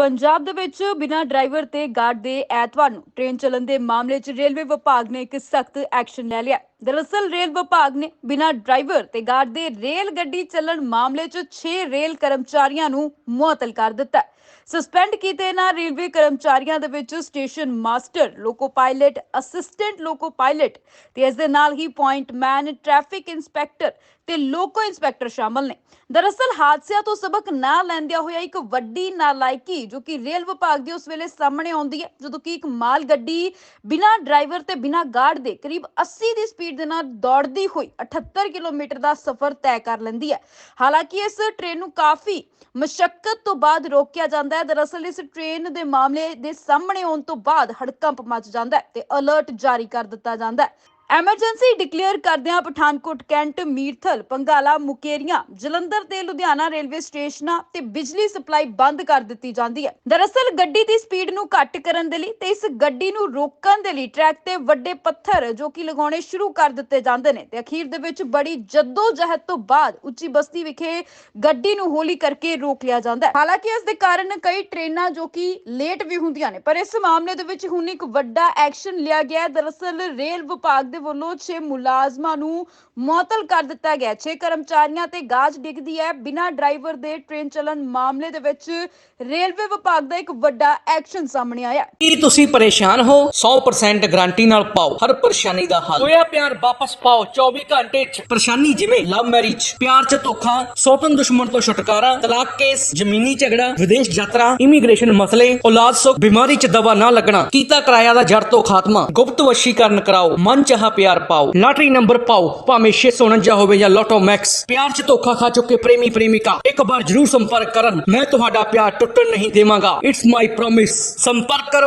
ਪੰਜਾਬ ਦੇ ਵਿੱਚ ਬਿਨਾਂ ਡਰਾਈਵਰ ਤੇ ਗਾਰਡ ਦੇ ਐਤਵਾਰ ਨੂੰ ਟ੍ਰੇਨ ਚੱਲਣ ਦੇ ਮਾਮਲੇ 'ਚ ਰੇਲਵੇ ਵਿਭਾਗ ਨੇ ਇੱਕ ਸਖਤ ਐਕਸ਼ਨ ਲੈ ਲਿਆ ਦਰਅਸਲ, ਰੇਲ ਵਿਭਾਗ ਨੇ ਬਿਨਾਂ ਡਰਾਈਵਰ ਤੇ ਗਾਰਡ ਦੇ ਰੇਲ ਗੱਡੀ ਚੱਲਣ ਮਾਮਲੇ 'ਚ 6 ਰੇਲ ਕਰਮਚਾਰੀਆਂ ਨੂੰ ਮੁਅੱਤਲ ਕਰ ਦਿੱਤਾ ਹੈ। ਸਸਪੈਂਡ ਕੀਤੇ ਇਹਨਾਂ ਰੇਲਵੇ ਕਰਮਚਾਰੀਆਂ ਦੇ ਵਿੱਚ station master loco pilot assistant loco pilot ਤੇ ਇਸ ਦੇ ਨਾਲ ਹੀ ਪੁਆਇੰਟ ਮੈਨ ਟ੍ਰੈਫਿਕ ਇੰਸਪੈਕਟਰ ਤੇ ਲੋਕੋ ਇੰਸਪੈਕਟਰ ਸ਼ਾਮਲ ਨੇ। ਦਰਅਸਲ ਹਾਦਸਿਆਂ ਤੋਂ ਸਬਕ ਨਾ ਲੈਂਦਿਆਂ ਹੋਇਆ ਇੱਕ ਵੱਡੀ ਨਾਲਾਇਕੀ ਜੋ ਕਿ ਰੇਲ ਵਿਭਾਗ ਦੀ ਉਸ ਵੇਲੇ ਸਾਹਮਣੇ ਆਉਂਦੀ ਹੈ, ਜਦੋਂ ਕਿ ਇੱਕ ਮਾਲ ਗੱਡੀ ਬਿਨਾਂ ਡਰਾਈਵਰ ਤੇ ਬਿਨਾਂ ਗਾਰਡ ਦੇ ਕਰੀਬ 80 ਦੀ ਸਪੀਡ ਦੇ ਨਾਲ ਦੌੜਦੀ ਹੋਈ 78 ਕਿਲੋਮੀਟਰ ਦਾ ਸਫ਼ਰ ਤੈਅ ਕਰ ਲੈਂਦੀ ਹੈ। ਹਾਲਾਂਕਿ ਇਸ ਟ੍ਰੇਨ ਨੂੰ ਕਾਫੀ ਮਸ਼ੱਕਤ ਤੋਂ ਬਾਅਦ ਰੋਕਿਆ ਜਾ ਜਾਂਦਾ ਹੈ। ਦਰਅਸਲ ਇਸ ਟ੍ਰੇਨ ਦੇ ਮਾਮਲੇ ਦੇ ਸਾਹਮਣੇ ਆਉਣ ਤੋਂ ਬਾਅਦ ਹੜਕੰਪ ਮਚ ਜਾਂਦਾ ਹੈ ਤੇ ਅਲਰਟ ਜਾਰੀ ਕਰ ਦਿੱਤਾ ਜਾਂਦਾ ਹੈ। ਐਮਰਜੈਂਸੀ ਡਿਕਲੇਅਰ ਕਰਦਿਆਂ ਪਠਾਨਕੋਟ, ਕੈਂਟ, ਮੀਰਥਲ, ਪੰਗਾਲਾ, ਮੁਕੇਰੀਆਂ, ਜਲੰਧਰ ਤੇ ਲੁਧਿਆਣਾ ਰੇਲਵੇ ਸਟੇਸ਼ਨਾਂ ਤੇ ਬਿਜਲੀ ਸਪਲਾਈ ਬੰਦ ਕਰ ਦਿੱਤੀ ਜਾਂਦੀ ਹੈ। ਦਰਅਸਲ ਗੱਡੀ ਦੀ ਸਪੀਡ ਨੂੰ ਘੱਟ ਕਰਨ ਦੇ ਲਈ ਤੇ ਇਸ ਗੱਡੀ ਨੂੰ ਰੋਕਣ ਦੇ ਲਈ ਟਰੈਕ ਤੇ ਵੱਡੇ ਪੱਥਰ ਜੋ ਕਿ ਲਗਾਉਣੇ ਸ਼ੁਰੂ ਕਰ ਦਿੱਤੇ ਜਾਂਦੇ ਨੇ ਤੇ ਅਖੀਰ ਦੇ ਵਿੱਚ ਬੜੀ ਜੱਦੋ-ਜਹਿਦ ਤੋਂ ਬਾਅਦ ਉੱਚੀ ਬਸਤੀ ਵਿਖੇ ਗੱਡੀ ਨੂੰ ਹੌਲੀ ਕਰਕੇ ਰੋਕ ਲਿਆ ਜਾਂਦਾ ਹੈ। ਹਾਲਾਂਕਿ ਇਸ ਦੇ ਕਾਰਨ ਕਈ ਟ੍ਰੇਨਾਂ ਜੋ ਕਿ ਲੇਟ ਵੀ ਹੁੰਦੀਆਂ ਨੇ, ਪਰ ਇਸ ਮਾਮਲੇ ਦੇ ਵਿੱਚ ਹੁਣ ਇੱਕ ਵੱਡਾ ਐਕਸ਼ਨ ਲਿਆ ਗਿਆ ਹੈ। ਦਰਅਸਲ ਰੇਲ ਵਿਭਾਗ ਦੇ ਵੱਲੋਂ 6 ਮੁਲਾਜ਼ਮਾਂ ਨੂੰ ਮੁਅੱਤਲ ਕਰ ਦਿੱਤਾ ਗਿਆ। 6 ਕਰਮਚਾਰੀਆਂ ਤੇ ਗਾਜ ਡਿੱਗਦੀ ਹੈ। ਬਿਨਾਂ ਡਰਾਈਵਰ ਦੇ ਟ੍ਰੇਨ ਚੱਲਣ ਮਾਮਲੇ ਦੇ ਵਿੱਚ ਰੇਲਵੇ ਵਿਭਾਗ ਦਾ ਇੱਕ ਵੱਡਾ ਐਕਸ਼ਨ ਸਾਹਮਣੇ ਆਇਆ। ਕੀ ਤੁਸੀਂ ਪਰੇਸ਼ਾਨ ਹੋ? 100% ਗਾਰੰਟੀ ਨਾਲ ਪਾਓ। ਹਰ ਪਰੇਸ਼ਾਨੀ ਦਾ ਹੱਲ। ਹੋਇਆ ਪਿਆਰ ਵਾਪਸ ਪਾਓ। 24 ਘੰਟੇ ਚ। ਪਰੇਸ਼ਾਨੀ ਜਿਵੇਂ ਲਵ ਮੈਰਿਜ ਪਿਆਰ ਚ ਧੋਖਾ ਸੋਪਨ ਦੁਸ਼ਮਣ ਤੋਂ ਛੁਟਕਾਰਾ ਤਲਾਕ ਕੇਸ ਜ਼ਮੀਨੀ ਝਗੜਾ ਵਿਦੇਸ਼ ਯਾਤਰਾ ਇਮੀਗ੍ਰੇਸ਼ਨ ਮਸਲੇ ਔਲਾਦ ਸੁੱਖ ਬਿਮਾਰੀ ਚ ਦਵਾ ਨਾ ਲੱਗਣਾ ਕੀਤਾ ਕਿਰਾਇਆ ਦਾ ਜੜ ਤੋਂ ਖਾਤਮਾ ਗੁਪਤ ਵਸ਼ੀਕਰਨ ਕਰਾਓ ਮਨ ਚਾਹਾ ਪਿਆਰ ਪਾਓ। ਲਾਟਰੀ ਨੰਬਰ ਪਾਓ। ਭਾਵੇਂ 649 ਹੋਵੇ ਜਾਂ ਲੋਟੋ ਮੈਕਸ ਪਿਆਰ ਚ ਧੋਖਾ ਖਾ ਚੁੱਕੇ ਪ੍ਰੇਮੀ ਪ੍ਰੇਮਿਕਾ। ਇੱਕ ਵਾਰ ਜਰੂਰ ਸੰਪਰਕ ਕਰਨ। ਮੈਂ ਤੁਹਾਡਾ ਪਿਆਰ ਟੁੱਟਣ ਨਹੀਂ ਦੇਵਾਂਗਾ। ਇਟਸ ਮਾਈ ਪ੍ਰੋਮਿਸ ਸੰਪਰਕ ਕਰੋ।